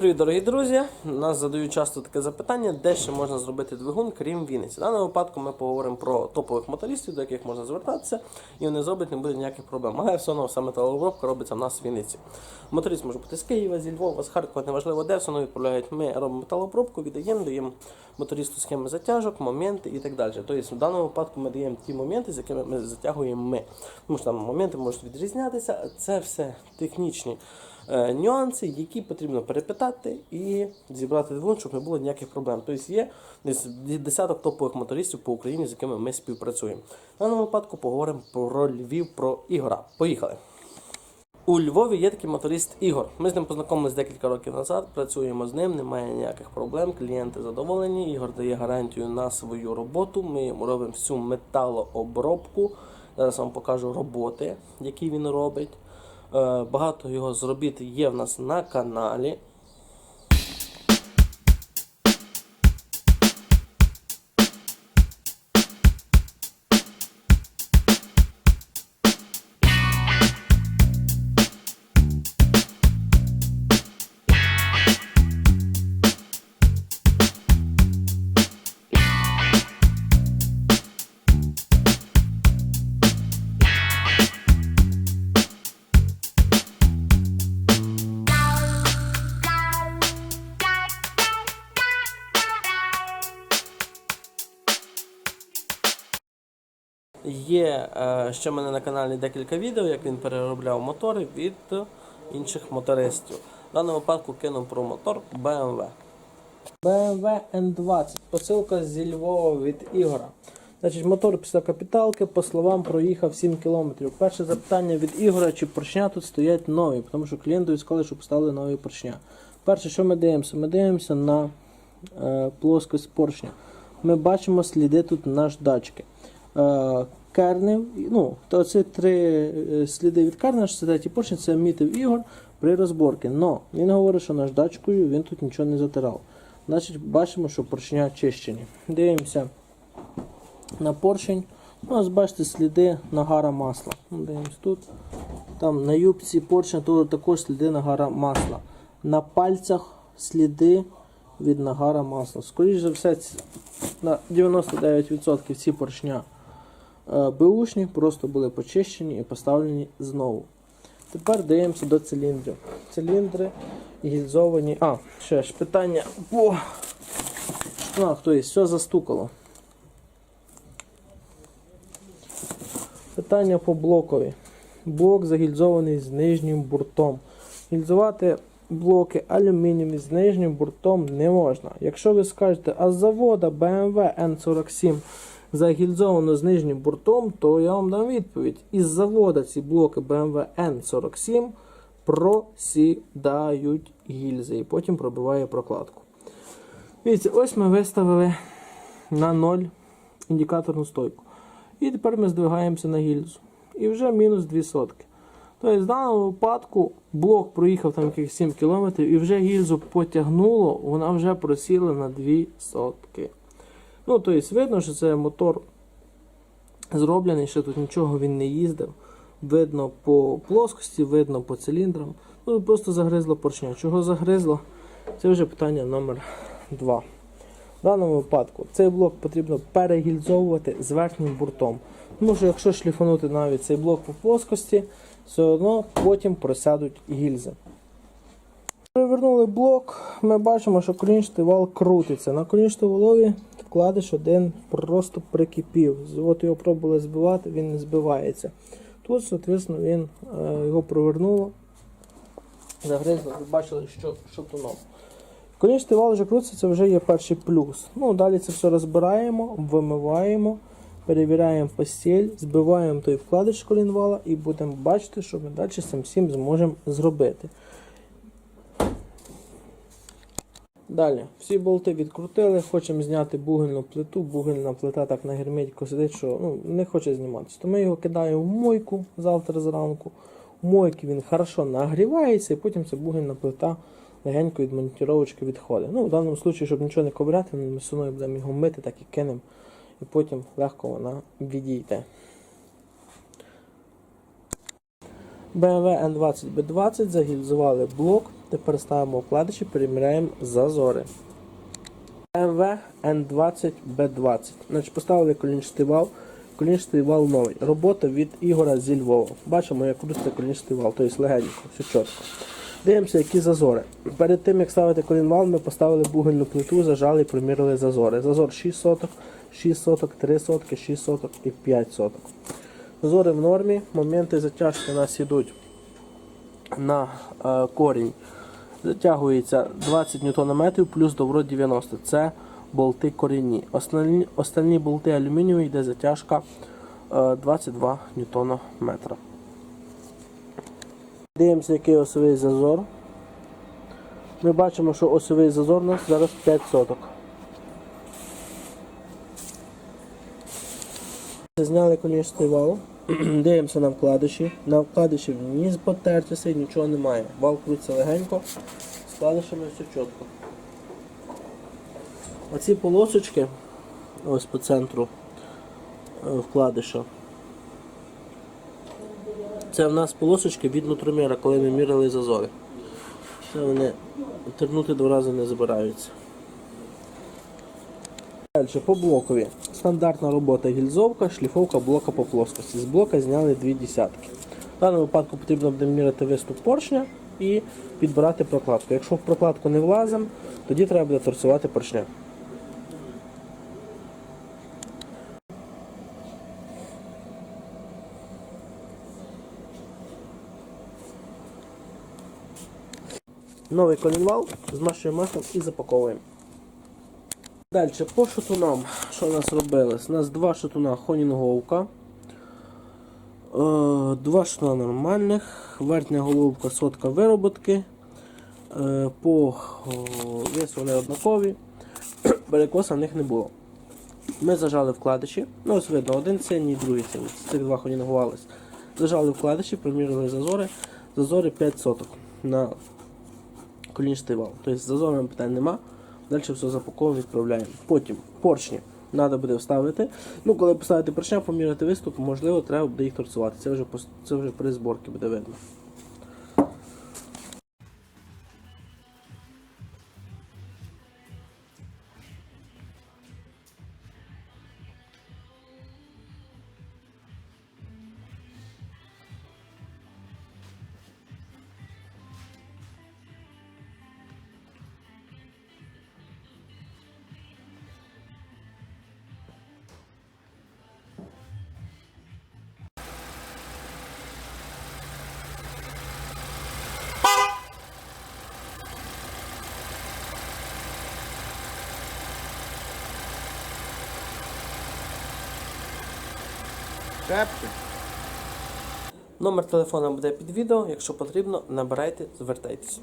привіт, дорогі друзі! Нас задають часто таке запитання, де ще можна зробити двигун, крім Вінниці. В даному випадку ми поговоримо про топових мотористів, до яких можна звертатися, і вони зроблять, не буде ніяких проблем. Але все одно вся металообробка робиться в нас в Вінниці. Моторист може бути з Києва, зі Львова, з Харкова, неважливо де, все одно відправляють. Ми робимо металообробку, віддаємо, даємо мотористу схеми затяжок, моменти і так далі. Тобто в даному випадку ми даємо ті моменти, з якими ми затягуємо ми. Тому що там моменти можуть відрізнятися, це все технічні е, нюанси, які потрібно перепитати і зібрати двигун, щоб не було ніяких проблем. Тобто є десь десяток топових мотористів по Україні, з якими ми співпрацюємо. В даному випадку поговоримо про Львів, про Ігора. Поїхали! У Львові є такий моторист Ігор. Ми з ним познайомилися декілька років назад, працюємо з ним, немає ніяких проблем. Клієнти задоволені. Ігор дає гарантію на свою роботу. Ми йому робимо всю металообробку. Зараз вам покажу роботи, які він робить. Е, Багато його зробити є в нас на каналі. Є е, ще в мене на каналі декілька відео, як він переробляв мотори від інших мотористів. В даному випадку кинув про мотор BMW. BMW N20. Посилка зі Львова від Ігора. Значить, мотор після капіталки, по словам, проїхав 7 км. Перше запитання від Ігора, чи поршня тут стоять нові, тому що клієнтові сказали, що поставили нові поршня. Перше, що ми дивимося? Ми дивимося на е, плоскость поршня. Ми бачимо сліди тут наждачки. Е, кернів, ну, то це три е, сліди від керна, що це третій поршень, це мітив Ігор при розборці. Но він говорить, що наждачкою він тут нічого не затирав. Значить, бачимо, що поршня чищені. Дивимося на поршень. У нас бачите сліди нагара масла. Ну, Дивимось тут. Там на юбці поршня то також сліди нагара масла. На пальцях сліди від нагара масла. Скоріше за все, на 99% ці поршня е, беушні, просто були почищені і поставлені знову. Тепер дивимося до циліндрів. Циліндри гільзовані. А, ще ж питання по шкнах, тобто все застукало. Питання по блокові. Блок загільзований з нижнім буртом. Гільзувати блоки алюмінієві з нижнім буртом не можна. Якщо ви скажете, а з завода BMW N47 загільзовано з нижнім буртом, то я вам дам відповідь. Із завода ці блоки BMW N47 просідають гільзи і потім пробиває прокладку. Дивіться, ось ми виставили на 0 індикаторну стойку. І тепер ми здвигаємося на гільзу. І вже мінус 2 сотки. Тобто, в даному випадку блок проїхав там якихось 7 км і вже гільзу потягнуло, вона вже просіла на 2 сотки. Ну, тобто, видно, що це мотор зроблений, що тут нічого він не їздив. Видно по плоскості, видно по циліндрам. Ну, просто загризло поршня. Чого загризло? Це вже питання номер 2. В даному випадку цей блок потрібно перегільзовувати з верхнім буртом. Тому що якщо шліфанути навіть цей блок по плоскості, все одно потім просядуть гільзи. Перевернули блок, ми бачимо, що колінчатий вал крутиться. На колінчатому валові вкладиш один просто прикипів. От його пробували збивати, він не збивається. Тут, соответственно, він е, його провернуло, загризло, ви бачили, що, що туном. Колінчатий вал вже крутиться, це вже є перший плюс. Ну, далі це все розбираємо, вимиваємо, перевіряємо постіль, збиваємо той вкладиш колінвала і будемо бачити, що ми далі з цим всім зможемо зробити. Далі, всі болти відкрутили, хочемо зняти бугельну плиту. Бугельна плита так на герметику сидить, що ну, не хоче зніматися. То ми його кидаємо в мойку завтра зранку. В мойці він хорошо нагрівається, і потім ця бугельна плита легенько від монтіровочки відходить. Ну, в даному випадку, щоб нічого не ковиряти, ми суною будемо його мити, так і кинемо. І потім легко вона відійде. BMW N20B20 загільзували блок Тепер ставимо вкладиші, переміряємо зазори. МВ N20B20. Значить, поставили колінчатий вал. Колінчатий вал новий. Робота від Ігора зі Львова. Бачимо, як крутиться колінчатий вал, тобто легенько, все чітко. Дивимося, які зазори. Перед тим, як ставити колінвал, ми поставили бугельну плиту, зажали і промірили зазори. Зазор 6 соток, 6 соток, 3 сотки, 6 соток і 5 соток. Зазори в нормі. Моменти затяжки у нас йдуть на е, корінь. Затягується 20 Нм плюс добро 90. Це болти корінні. Остальні, остальні болти алюмінієві йде затяжка е, 22 Нм. Дивимося, який осовий зазор. Ми бачимо, що осовий зазор у нас зараз 5 соток. Зняли колінчатий вал. Дивимося на вкладиші. На вкладиші ні потертися, нічого немає. Вал крутиться легенько, з вкладишами все чітко. Оці полосочки, ось по центру е, вкладиша. Це в нас полосочки від нутроміра, коли ми міряли зазори. Це вони тернути два рази не забираються. Далі по блокові. Стандартна робота гільзовка, шліфовка блока по плоскості. З блока зняли дві десятки. В даному випадку потрібно буде міряти виступ поршня і підбирати прокладку. Якщо в прокладку не влазимо, тоді треба буде торцювати поршня. Новий колінвал, змащуємо маслом і запаковуємо. Далі по шатунам, що у нас робилось? У нас два шатуна хонінговка, е, два шатуна нормальних, верхня головка сотка вироботки. Е, по весу вони однакові, перекоса в них не було. Ми зажали вкладиші, ну ось видно, один синій, другий синій. Цих два хонінгувались. Зажали вкладиші, промірили зазори. Зазори 5 соток на колінчатий вал. Тобто з зазором питань нема. Далі все запаковуємо, відправляємо. Потім поршні треба буде вставити. Ну, коли поставити поршня, поміряти виступ, можливо, треба буде їх торцувати. Це вже, це вже при зборці буде видно. Шепче. Номер телефона буде під відео. Якщо потрібно, набирайте, звертайтеся.